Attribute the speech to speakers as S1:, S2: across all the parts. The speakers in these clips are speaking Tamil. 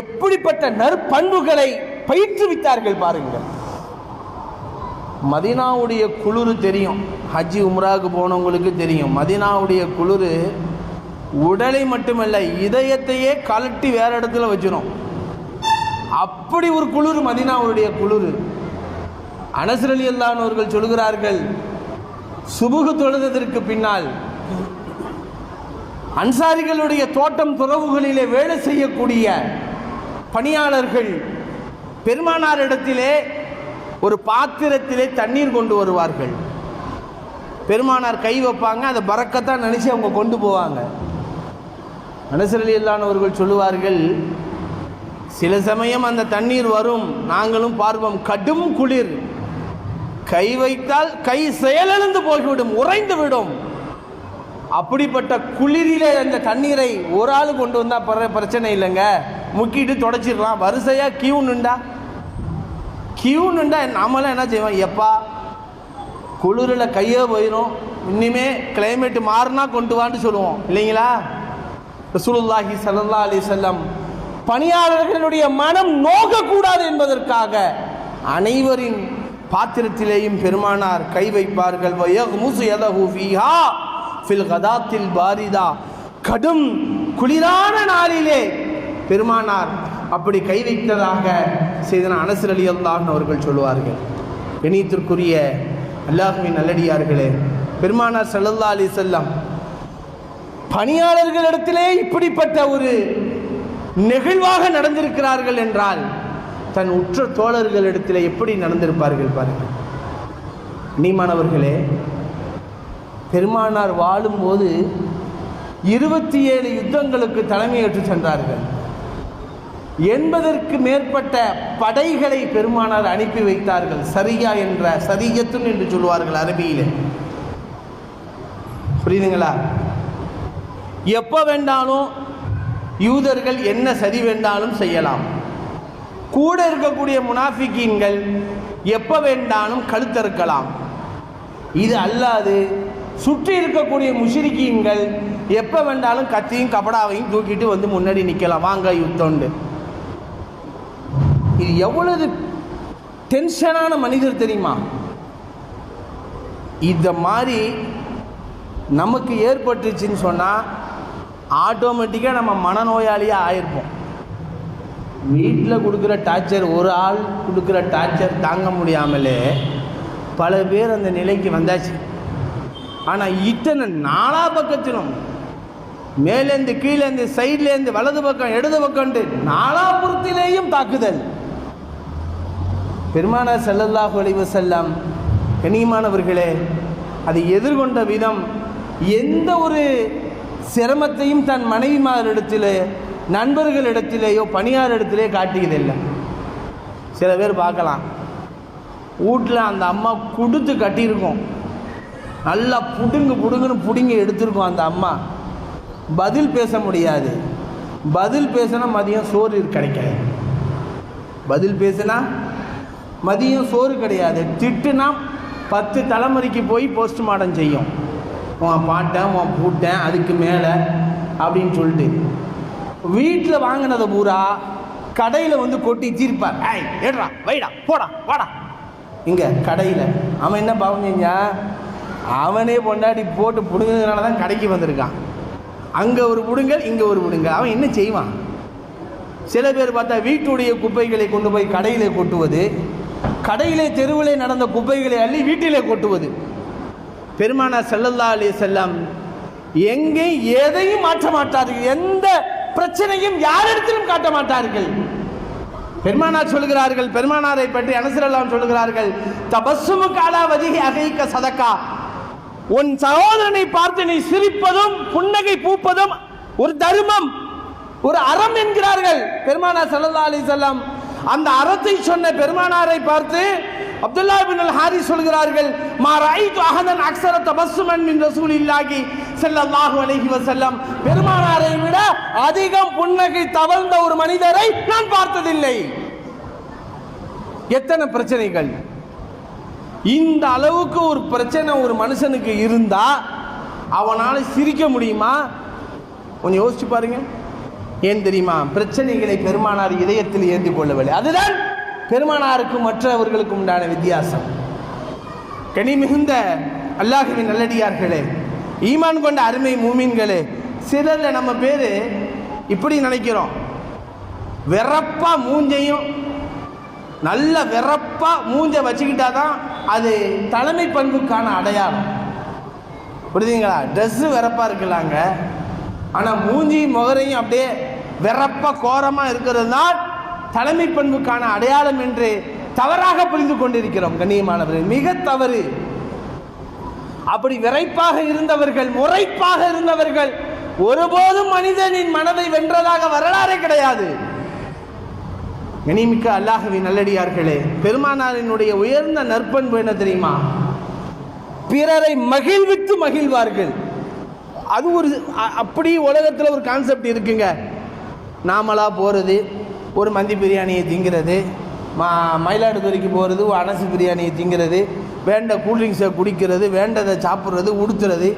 S1: எப்படிப்பட்ட நற்பண்புகளை பயிற்றுவித்தார்கள் பாருங்கள். மதீனாவுடைய குளிர் தெரியும். ஹஜ்ஜி உம்ராவுக்கு போனவங்களுக்கு தெரியும். மதீனாவுடைய குளிர் உடலை மட்டுமல்ல இதயத்தையே கலட்டி வேற இடத்துல வச்சிரும். அப்படி ஒரு குளிர் மதீனாவுடைய குளிர். அனசரலி அல்லானவர்கள் சொல்கிறார்கள் சுபுகு தொழுததற்கு பின்னால் அன்சாரிகளுடைய தோட்டம் துறவுகளிலே வேலை செய்யக்கூடிய பணியாளர்கள் பெருமானாரிடத்திலே ஒரு பாத்திரத்திலே தண்ணீர் கொண்டு வருவார்கள். பெருமானார் கை வைப்பாங்க அதை பறக்கத்தான் நினச்சி அவங்க கொண்டு போவாங்க. அனசரலி இல்லாதவர்கள் சொல்லுவார்கள் சில சமயம் அந்த தண்ணீர் வரும் நாங்களும் பார்வோம் கடும் குளிர். கை வைத்தால் கை செயலிழந்து போய்விடும் உறைந்து விடும். அப்படிப்பட்ட குளிரிலே அந்த தண்ணீரை ஒரு ஆள் கொண்டு வந்தால் பிரச்சனை இல்லைங்க. முக்கிட்டு தொடச்சிடலாம். வரிசையாக கியூ நின்றா? கியூ நின்றா நாமெல்லாம் என்ன செய்வோம்? எப்பா குளிரில் கையே போயிடும் இனிமே கிளைமேட் மாறினா கொண்டு வான்னு சொல்லுவோம். இல்லைங்களா? ரசூலுல்லாஹி சல்லா அலி வஸல்லம் பணியாளர்களுடைய மனம் நோகக்கூடாது என்பதற்காக அனைவரின் பாத்திரத்திலேயும் பெருமானார் கை வைப்பார்கள். ஃபில் கதாத்தில் பாரிதா. கடும் குளிரான நாளிலே பெருமானார் அப்படி கை வைத்ததாக செய்தன அனசர் அலி அல்லாஹ் அவர்கள் சொல்லுவார்கள். இணையத்திற்குரிய அல்லாஹுவின் நல்லடியார்களே பெருமானார் ஸல்லல்லாஹு அலி செல்லம் பணியாளர்களிடத்திலே இப்படிப்பட்ட ஒரு நெகிழ்வாக நடந்திருக்கிறார்கள் என்றால் தன் உற்ற தோழர்களிடத்தில் எப்படி நடந்திருப்பார்கள் பாருங்கள். நீமானவர்களே பெருமானார் வாழும்போது இருபத்தி ஏழு யுத்தங்களுக்கு தலைமையேற்று சென்றார்கள். எண்பதற்கு மேற்பட்ட படைகளை பெருமானார் அனுப்பி வைத்தார்கள். சரியா என்ற சரியத்துன் என்று சொல்வார்கள் அரபியில். புரியுதுங்களா? எப்போ வேண்டாலும் யூதர்கள் என்ன சரி வேண்டாலும் செய்யலாம். கூட இருக்கக்கூடிய முனாஃபிக்கீன்கள் எப்போ வேண்டாலும் கழுத்தறுக்கலாம். இது அல்லாது சுற்றி இருக்கக்கூடிய முஷிரிக்கீன்கள் எப்போ வேண்டாலும் கத்தியும் கபடாவையும் தூக்கிட்டு வந்து முன்னாடி நிற்கலாம் வாங்க யுத்தம்ண்டு இது எவ்வளவு டென்ஷனான மனிதர் தெரியுமா? இந்த மாதிரி நமக்கு ஏற்பட்டுச்சுன்னு சொன்னால் ஆட்டோமேட்டிக்காக நம்ம மனநோயாளியாக ஆயிருப்போம். வீட்டில் கொடுக்குற டார்ச்சர் ஒரு ஆள் கொடுக்குற டார்ச்சர் தாங்க முடியாமலே பல பேர் அந்த நிலைக்கு வந்தாச்சு. ஆனால் இத்தனை நாலா பக்கத்திலும் மேலேருந்து கீழேருந்து சைட்லேருந்து வலது பக்கம் இடது பக்கம்ட்டு நாலாபுரத்திலேயும் தாக்குதல். பெருமானார் செல்லல்லாஹு அலைஹி செல்லம் கண்ணியமானவர்களே அதை எதிர்கொண்ட விதம் எந்த ஒரு சிரமத்தையும் தன் மனைவிமாரிடத்திலே நண்பர்களிடத்திலேயோ பணியாரிடத்திலே காட்டியதில்லை. சில பேர் பார்க்கலாம். வீட்டில் அந்த அம்மா கொடுத்து கட்டியிருக்கோம். நல்லா புடுங்கு புடுங்குன்னு புடுங்கி எடுத்திருக்கோம் அந்த அம்மா. பதில் பேச முடியாது. பதில் பேசினா மதியம் சோறு கிடைக்காது. பதில் பேசினா மதியம் சோறு கிடையாது. திட்டுனா பத்து தலைமுறைக்கு போய் போஸ்ட்மார்ட்டம் செய்யும். உன் பாட்டேன் உன் பூட்டேன் அதுக்கு மேலே அப்படின்னு சொல்லிட்டு. வீட்டில் வாங்கினதை பூரா கடையில் வந்து கொட்டி தீர்ப்பார். ஏய் ஏடுறா வைடா போடா வாடா. இங்கே கடையில். அவன் என்ன பாவம் செஞ்சா அவனே பொண்டாட்டி போட்டு பிடுங்கிறதுனால தான் கடைக்கு வந்திருக்கான். அங்கே ஒரு பிடுங்கல் இங்கே ஒரு பிடுங்கல். அவன் என்ன செய்வான்? சில பேர் பார்த்தா வீட்டுடைய குப்பைகளை கொண்டு போய் கடையில் கொட்டுவது கடையிலே தெருவிலே நடந்த குப்பைகளை அள்ளி வீட்டிலே கொட்டுவது. பெருமானா செல்லல்லா அலைஹி செல்லம் எங்கே எதையும் மாற்ற மாட்டார்கள். எந்த பிரச்சனையும் யாரிடத்திலும் காட்ட மாட்டார்கள். பெருமானார் சொல்கிறார்கள் பெருமானாரை பற்றி அனுசரெல்லாம் சொல்கிறார்கள் தபசுமு வதிகை அகைக்க சதக்கா. உன் சகோதரனை பார்த்து நீ சிரிப்பதும் புன்னகை பூப்பதும் ஒரு தர்மம் ஒரு அறம் என்கிறார்கள். பெருமானா ஸல்லல்லாஹு அலி வஸல்லம் அந்த அறத்தை சொன்ன பெருமானாரை பார்த்து அப்துல்லா பின் அல் ஹாரி சொல்கிறார்கள் மா ரைட் அஹதன் அக்ஸர தபஸ்ஸுமன் மின் ரசூல் இல்லாகி செல்லல்லாஹு அலைஹி வஸல்லம். பெருமானாரை விட அதிகம் புன்னகை தவழ்ந்த ஒரு மனிதரை நான் பார்த்ததில்லை. எத்தனை பிரச்சனைகள்? இந்த அளவுக்கு ஒரு பிரச்சனை ஒரு மனுஷனுக்கு இருந்தா அவனால சிரிக்க முடியுமா? கொஞ்சம் யோசிச்சு பாருங்க. ஏன் தெரியுமா? பிரச்சனைகளை பெருமானார் இதயத்தில் ஏந்தி கொள்ளவில்லை. அதுதான் பெருமானாருக்கும் மற்றவர்களுக்கும் உண்டான வித்தியாசம். கனி மிகுந்த அல்லாஹுவின் நல்லடியார்களே ஈமான் கொண்ட அருமை மூமீன்களே சிலரில் நம்ம பேர் இப்படி நினைக்கிறோம். வெறப்பாக மூஞ்சையும் நல்ல வெறப்பாக மூஞ்ச வச்சுக்கிட்டா தான் அது தலைமை பண்புக்கான அடையாளம். புரியுதுங்களா? ட்ரெஸ்ஸு வெறப்பாக இருக்கலாங்க. ஆனால் மூஞ்சி முகரையும் அப்படியே வெறப்ப கோரமாக இருக்கிறது தான் தலைமை பண்புக்கான அடையாளம் என்று தவறாக புரிந்து கொண்டிருக்கிறோம் கண்ணியமானவர்கள் மிக தவறு. அப்படி விரைப்பாக இருந்தவர்கள் முறைப்பாக இருந்தவர்கள் ஒருபோதும் மனிதனின் மனதை வென்றதாக வரலாறே கிடையாது. கனிமிக்க அல்லாஹவி நல்லடியார்களே பெருமானாரினுடைய உயர்ந்த நற்பண்பு என்ன தெரியுமா? பிறரை மகிழ்வித்து மகிழ்வார்கள். அது ஒரு அ- அப்படி உலகத்தில் ஒரு கான்செப்ட் இருக்குங்க. நாமளாக போகிறது ஒரு மந்தி பிரியாணியை திங்கிறது மா மயிலாடுதுறைக்கு போகிறது ஒரு அனசு பிரியாணியை திங்கிறது வேண்ட கூல்ட்ரிங்க்ஸை குடிக்கிறது வேண்டதை சாப்பிட்றது உடுத்துறது.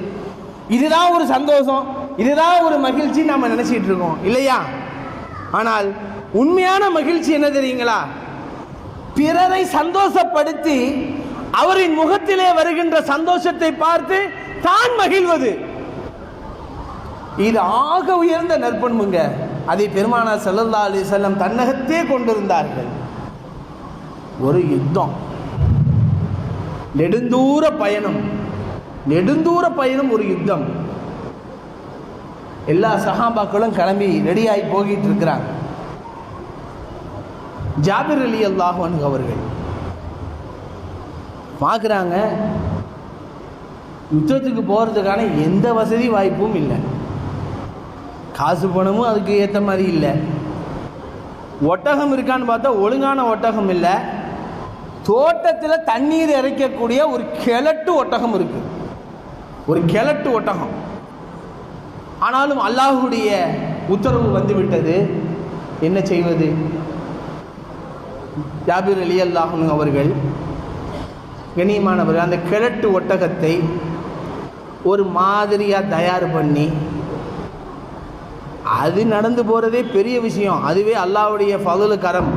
S1: இதுதான் ஒரு சந்தோஷம் இதுதான் ஒரு மகிழ்ச்சி நம்ம நினச்சிட்டு இருக்கோம் இல்லையா? ஆனால் உண்மையான மகிழ்ச்சி என்ன தெரியுங்களா? பிறரை சந்தோஷப்படுத்தி அவரின் முகத்திலே வருகின்ற சந்தோஷத்தை பார்த்து தான் மகிழ்வது. இது ஆக உயர்ந்த நற்பண்புங்க. அதை பெருமானார் செல்லல்லா அலி செல்லம் தன்னகத்தே கொண்டிருந்தார்கள். ஒரு யுத்தம். நெடுந்தூர பயணம். நெடுந்தூர பயணம் ஒரு யுத்தம். எல்லா சஹாபாக்களும் கிளம்பி ரெடியாகி போகிட்டு இருக்கிறாங்க. ஜாபிர் அலி அல்லாஹன் அவர்கள். பார்க்குறாங்க யுத்தத்துக்கு போகிறதுக்கான எந்த வசதி வாய்ப்பும் இல்லை. காசு பணமும் அதுக்கு ஏற்ற மாதிரி இல்லை. ஒட்டகம் இருக்கான்னு பார்த்தா ஒழுங்கான ஒட்டகம் இல்லை. தோட்டத்தில் தண்ணீர் இறைக்கக்கூடிய ஒரு கிழட்டு ஒட்டகம் இருக்கு. ஒரு கிழட்டு ஒட்டகம். ஆனாலும் அல்லாஹுடைய உத்தரவு வந்துவிட்டது. என்ன செய்வது? ஜாபீர் அலி அல்லாஹன் அவர்கள் கண்ணியமானவர்கள் அந்த கிழட்டு ஒட்டகத்தை ஒரு மாதிரியாக தயார் பண்ணி அது நடந்து போகிறதே பெரிய விஷயம். அதுவே அல்லாஹ்வுடைய ஃபதுலு கரம்.